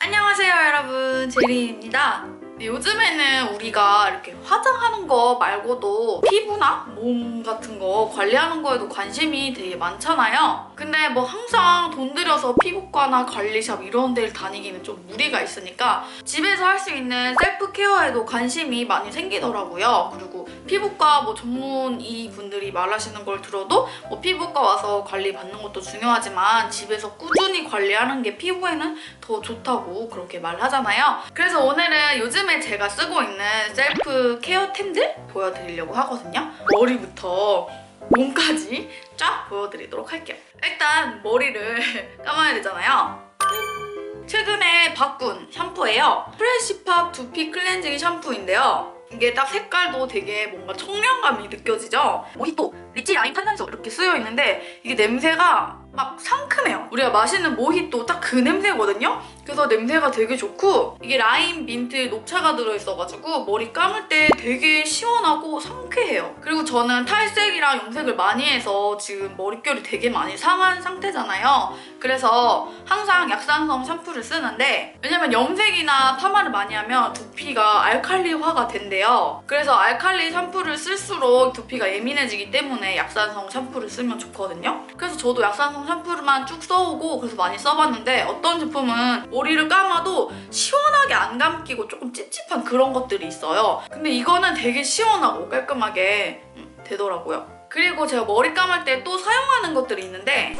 안녕하세요 여러분 제리입니다 네, 요즘에는 우리가 이렇게 화장하는 거 말고도 피부나 몸 같은 거 관리하는 거에도 관심이 되게 많잖아요. 근데 뭐 항상 돈 들여서 피부과나 관리샵 이런 데를 다니기는 좀 무리가 있으니까 집에서 할 수 있는 셀프 케어에도 관심이 많이 생기더라고요. 그리고 피부과 뭐 전문의 분들이 말하시는 걸 들어도 뭐 피부과 와서 관리 받는 것도 중요하지만 집에서 꾸준히 관리하는 게 피부에는 더 좋다고 그렇게 말하잖아요. 그래서 오늘은 요즘에 제가 쓰고 있는 셀프 케어템들 보여드리려고 하거든요. 머리부터 몸까지 쫙 보여드리도록 할게요. 일단 머리를 감아야 되잖아요. 최근에 바꾼 샴푸예요. 프레시팝 두피 클렌징 샴푸인데요. 이게 딱 색깔도 되게 뭔가 청량감이 느껴지죠? 모히또, 리치 라임 탄산수 이렇게 쓰여 있는데 이게 냄새가 막 상큼해요. 우리가 마시는 모히또 딱 그 냄새거든요? 그래서 냄새가 되게 좋고 이게 라임, 민트, 녹차가 들어있어가지고 머리 감을 때 되게 시원하고 상쾌해요. 그리고 저는 탈색이랑 염색을 많이 해서 지금 머릿결이 되게 많이 상한 상태잖아요. 그래서 항상 약산성 샴푸를 쓰는데 왜냐면 염색이나 파마를 많이 하면 두피가 알칼리화가 된대요. 그래서 알칼리 샴푸를 쓸수록 두피가 예민해지기 때문에 약산성 샴푸를 쓰면 좋거든요. 그래서 저도 약산성 샴푸만 쭉 써오고 그래서 많이 써봤는데 어떤 제품은 머리를 감아도 시원하게 안 감기고 조금 찝찝한 그런 것들이 있어요. 근데 이거는 되게 시원하고 깔끔하게 음, 되더라고요. 그리고 제가 머리 감을 때 또 사용하는 것들이 있는데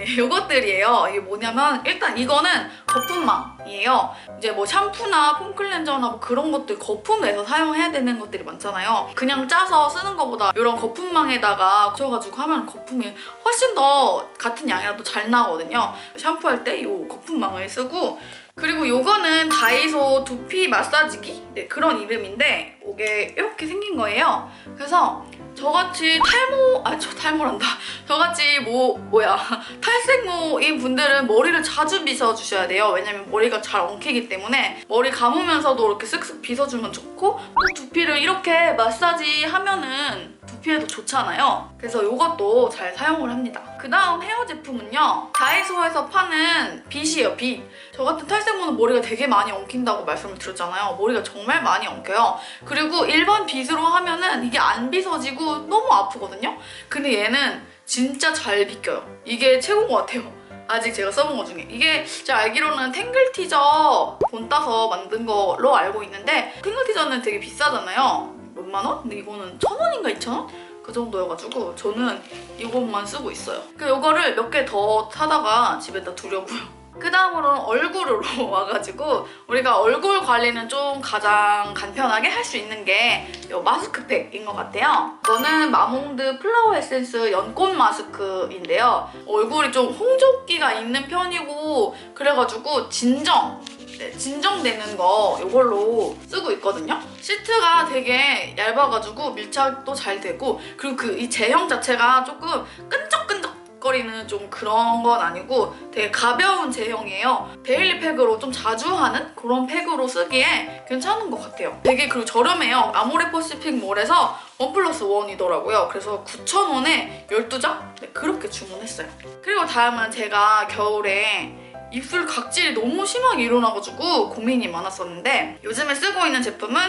네, 이것들이에요. 이게 뭐냐면 일단 이거는 거품망이에요. 이제 뭐 샴푸나 폼클렌저나 뭐 그런 것들 거품 내서 사용해야 되는 것들이 많잖아요. 그냥 짜서 쓰는 것보다 이런 거품망에다가 붙여가지고 하면 거품이 훨씬 더 같은 양이라도 잘 나거든요. 샴푸할 때 이 거품망을 쓰고 그리고 이거는 다이소 두피 마사지기? 네, 그런 이름인데 이게 이렇게 생긴 거예요. 그래서 저같이 탈모, 아, 저 탈모란다. 저같이 뭐, 뭐야. 탈색모인 분들은 머리를 자주 빗어주셔야 돼요. 왜냐면 머리가 잘 엉키기 때문에 머리 감으면서도 이렇게 쓱쓱 빗어주면 좋고 또 두피를 이렇게 마사지 하면은 두피에도 좋잖아요. 그래서 이것도 잘 사용을 합니다. 그 다음 헤어 제품은요. 다이소에서 파는 빗이에요, 빗. 저 같은 탈색모는 머리가 되게 많이 엉킨다고 말씀을 드렸잖아요. 머리가 정말 많이 엉켜요. 그리고 일반 빗으로 하면은 이게 안 빗어지고 너무 아프거든요. 근데 얘는 진짜 잘 빗겨요. 이게 최고인 것 같아요. 아직 제가 써본 것 중에 이게 제가 알기로는 탱글 티저 본 따서 만든 걸로 알고 있는데 탱글 티저는 되게 비싸잖아요 몇만 원? 근데 이거는 천 원인가 이천 원? 그 정도여가지고 저는 이것만 쓰고 있어요 그 이거를 몇 개 더 사다가 집에다 두려고요 그 다음으로는 얼굴로 와가지고 우리가 얼굴 관리는 좀 가장 간편하게 할 수 있는 게 이 마스크팩인 것 같아요. 이거는 마몽드 플라워 에센스 연꽃 마스크인데요. 얼굴이 좀 홍조기가 있는 편이고 그래가지고 진정 네, 진정되는 거 이걸로 쓰고 있거든요. 시트가 되게 얇아가지고 밀착도 잘 되고 그리고 그 이 제형 자체가 조금 끈적 거리는 좀 그런 건 아니고 되게 가벼운 제형이에요. 데일리 팩으로 좀 자주 하는 그런 팩으로 쓰기에 괜찮은 것 같아요. 되게 그리고 저렴해요. 아모레 퍼시픽 몰에서 원 플러스 원이더라고요. 그래서 9,000원에 12장? 네, 그렇게 주문했어요. 그리고 다음은 제가 겨울에 입술 각질이 너무 심하게 일어나가지고 고민이 많았었는데 요즘에 쓰고 있는 제품은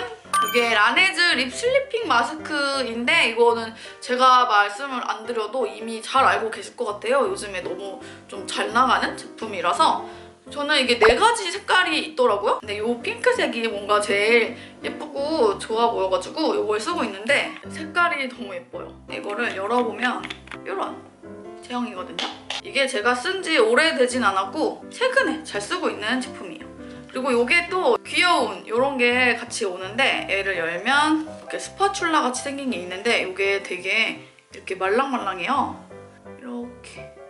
이게 라네즈 립 슬리핑 마스크인데 이거는 제가 말씀을 안 드려도 이미 잘 알고 계실 것 같아요. 요즘에 너무 좀 잘 나가는 제품이라서 저는 이게 네 가지 색깔이 있더라고요. 근데 이 핑크색이 뭔가 제일 예쁘고 좋아 보여가지고 이걸 쓰고 있는데 색깔이 너무 예뻐요. 이거를 열어보면 이런 제형이거든요. 이게 제가 쓴 지 오래되진 않았고 최근에 잘 쓰고 있는 제품이에요. 그리고 이게 또 귀여운 이런 게 같이 오는데 얘를 열면 이렇게 스파츌라 같이 생긴 게 있는데 이게 되게 이렇게 말랑말랑해요. 이렇게.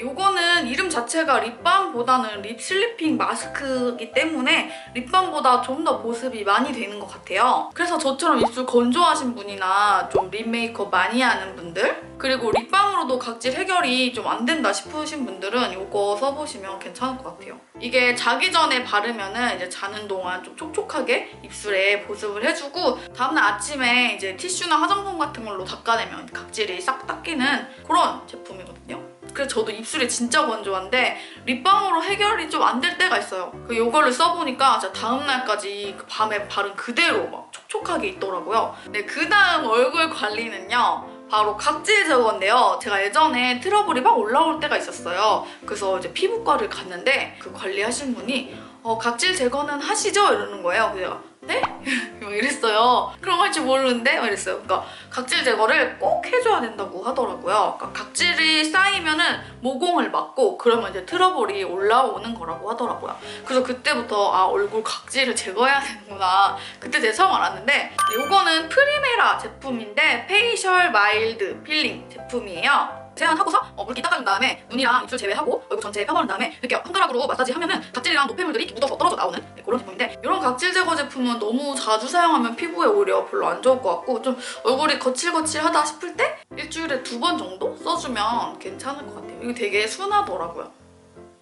이거는 이름 자체가 립밤보다는 립 슬리핑 마스크이기 때문에 립밤보다 좀 더 보습이 많이 되는 것 같아요. 그래서 저처럼 입술 건조하신 분이나 좀 립 메이크업 많이 하는 분들 그리고 립밤으로도 각질 해결이 좀 안 된다 싶으신 분들은 이거 써보시면 괜찮을 것 같아요. 이게 자기 전에 바르면 은 이제 자는 동안 좀 촉촉하게 입술에 보습을 해주고 다음날 아침에 이제 티슈나 화장품 같은 걸로 닦아내면 각질이 싹 닦이는 그런 제품이거든요. 그래서 저도 입술이 진짜 건조한데 립밤으로 해결이 좀 안 될 때가 있어요. 그 이거를 써보니까 진짜 다음날까지 그 밤에 바른 그대로 막 촉촉하게 있더라고요. 네, 그 다음 얼굴 관리는요. 바로 각질 제거인데요. 제가 예전에 트러블이 막 올라올 때가 있었어요. 그래서 이제 피부과를 갔는데 그 관리하신 분이 어, 각질 제거는 하시죠? 이러는 거예요. 그래서 네? 막 이랬어요. 그런 거 할 줄 모르는데? 막 이랬어요. 그러니까 각질 제거를 꼭 해줘야 된다고 하더라고요. 그러니까 각질이 쌓이면 은 모공을 막고 그러면 이제 트러블이 올라오는 거라고 하더라고요. 그래서 그때부터 아 얼굴 각질을 제거해야 되는구나. 그때 제가 처음 알았는데 이거는 프리메라 제품인데 페이셜 마일드 필링 제품이에요. 세안하고서 어, 물기 닦아준 다음에 눈이랑 입술 제외하고 얼굴 전체에 펴바른 다음에 이렇게 손가락으로 마사지 하면은 각질이랑 노폐물들이 묻어서 떨어져 나오는 네, 그런 제품인데 이런 각질 제거 제품은 너무 자주 사용하면 피부에 오히려 별로 안 좋을 것 같고 좀 얼굴이 거칠거칠하다 싶을 때 일주일에 두 번 정도 써주면 괜찮을 것 같아요. 이거 되게 순하더라고요.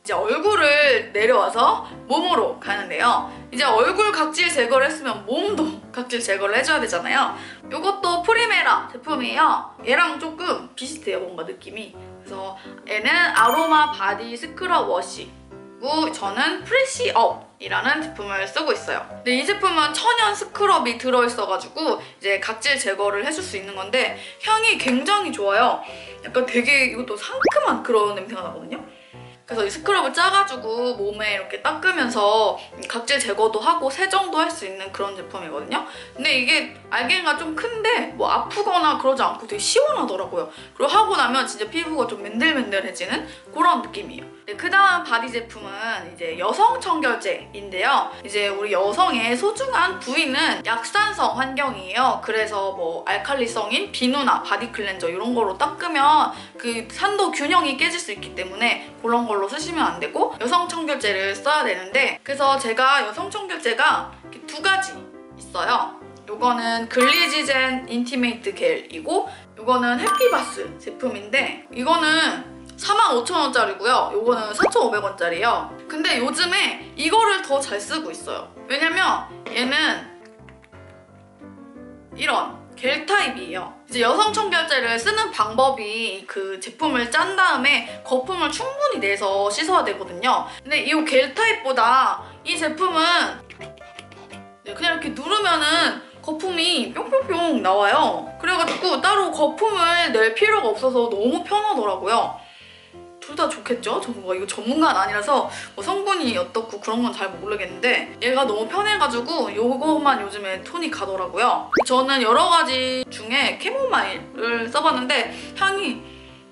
이제 얼굴을 내려와서 몸으로 가는데요. 이제 얼굴 각질 제거를 했으면 몸도 각질 제거를 해줘야 되잖아요. 이것도 프리메라 제품이에요. 얘랑 조금 비슷해요, 뭔가 느낌이. 그래서 얘는 아로마 바디 스크럽 워시고 저는 프레시업이라는 제품을 쓰고 있어요. 근데 이 제품은 천연 스크럽이 들어있어가지고 이제 각질 제거를 해줄 수 있는 건데 향이 굉장히 좋아요. 약간 되게 이것도 상큼한 그런 냄새가 나거든요. 그래서 이 스크럽을 짜가지고 몸에 이렇게 닦으면서 각질 제거도 하고 세정도 할 수 있는 그런 제품이거든요. 근데 이게 알갱이가 좀 큰데 뭐 아프거나 그러지 않고 되게 시원하더라고요. 그리고 하고 나면 진짜 피부가 좀 맨들맨들해지는 그런 느낌이에요. 네, 그 다음 바디 제품은 이제 여성 청결제인데요. 이제 우리 여성의 소중한 부위는 약산성 환경이에요. 그래서 뭐 알칼리성인 비누나 바디 클렌저 이런 거로 닦으면 그 산도 균형이 깨질 수 있기 때문에 그런 걸로 쓰시면 안 되고 여성 청결제를 써야 되는데 그래서 제가 여성 청결제가 두 가지 있어요. 요거는 글리지젠 인티메이트 겔이고 요거는 해피바스 제품인데 이거는 45,000원짜리고요. 요거는 4,500원짜리예요. 근데 요즘에 이거를 더 잘 쓰고 있어요. 왜냐면 얘는 이런 겔 타입이에요. 이제 여성 청결제를 쓰는 방법이 그 제품을 짠 다음에 거품을 충분히 내서 씻어야 되거든요. 근데 이 겔 타입보다 이 제품은 네, 그냥 이렇게 누르면은 거품이 뿅뿅뿅 나와요. 그래가지고 따로 거품을 낼 필요가 없어서 너무 편하더라고요. 둘 다 좋겠죠? 저는 뭐 이거 전문가는 아니라서 뭐 성분이 어떻고 그런 건 잘 모르겠는데 얘가 너무 편해가지고 이거만 요즘에 톤이 가더라고요. 저는 여러 가지 중에 캐모마일을 써봤는데 향이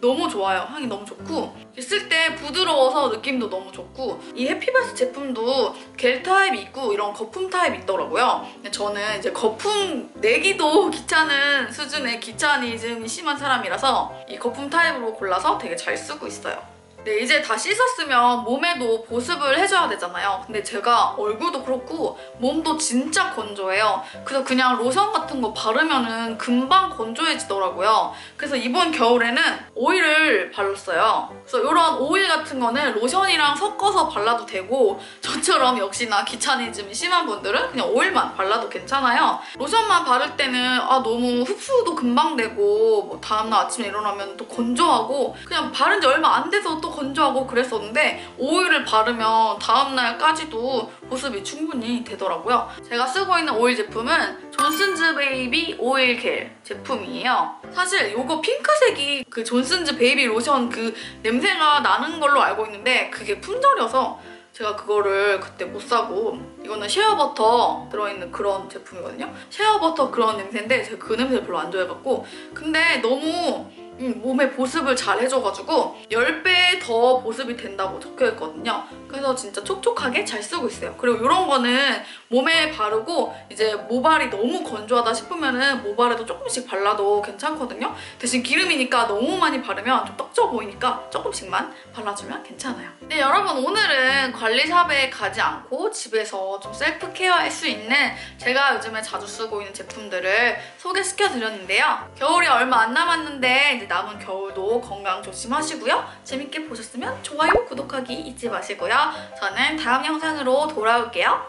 너무 좋아요. 향이 너무 좋고 쓸 때 부드러워서 느낌도 너무 좋고 이 해피바스 제품도 겔 타입이 있고 이런 거품 타입이 있더라고요. 근데 저는 이제 거품 내기도 귀찮은 수준의 귀차니즘이 심한 사람이라서 이 거품 타입으로 골라서 되게 잘 쓰고 있어요. 네, 이제 다 씻었으면 몸에도 보습을 해줘야 되잖아요. 근데 제가 얼굴도 그렇고 몸도 진짜 건조해요. 그래서 그냥 로션 같은 거 바르면은 금방 건조해지더라고요. 그래서 이번 겨울에는 오일을 발랐어요. 그래서 이런 오일 같은 거는 로션이랑 섞어서 발라도 되고 저처럼 역시나 귀차니즘이 심한 분들은 그냥 오일만 발라도 괜찮아요. 로션만 바를 때는 아 너무 흡수도 금방 되고 뭐 다음날 아침에 일어나면 또 건조하고 그냥 바른 지 얼마 안 돼서 또 건조하고 그랬었는데 오일을 바르면 다음날까지도 보습이 충분히 되더라고요. 제가 쓰고 있는 오일 제품은 존슨즈 베이비 오일 겔 제품이에요. 사실 이거 핑크색이 그 존슨즈 베이비 로션 그 냄새가 나는 걸로 알고 있는데 그게 품절이어서 제가 그거를 그때 못 사고 이거는 쉐어버터 들어있는 그런 제품이거든요. 쉐어버터 그런 냄새인데 제가 그 냄새를 별로 안 좋아해갖고 근데 너무 음, 몸에 보습을 잘 해줘가지고 10배 더 보습이 된다고 적혀있거든요. 그래서 진짜 촉촉하게 잘 쓰고 있어요. 그리고 이런 거는 몸에 바르고 이제 모발이 너무 건조하다 싶으면 은 모발에도 조금씩 발라도 괜찮거든요. 대신 기름이니까 너무 많이 바르면 좀 떡져 보이니까 조금씩만 발라주면 괜찮아요. 네, 여러분 오늘은 관리샵에 가지 않고 집에서 좀 셀프 케어할 수 있는 제가 요즘에 자주 쓰고 있는 제품들을 소개시켜드렸는데요. 겨울이 얼마 안 남았는데 이제 남은 겨울도 건강 조심하시고요. 재밌게 보셨으면 좋아요, 구독하기 잊지 마시고요. 저는 다음 영상으로 돌아올게요.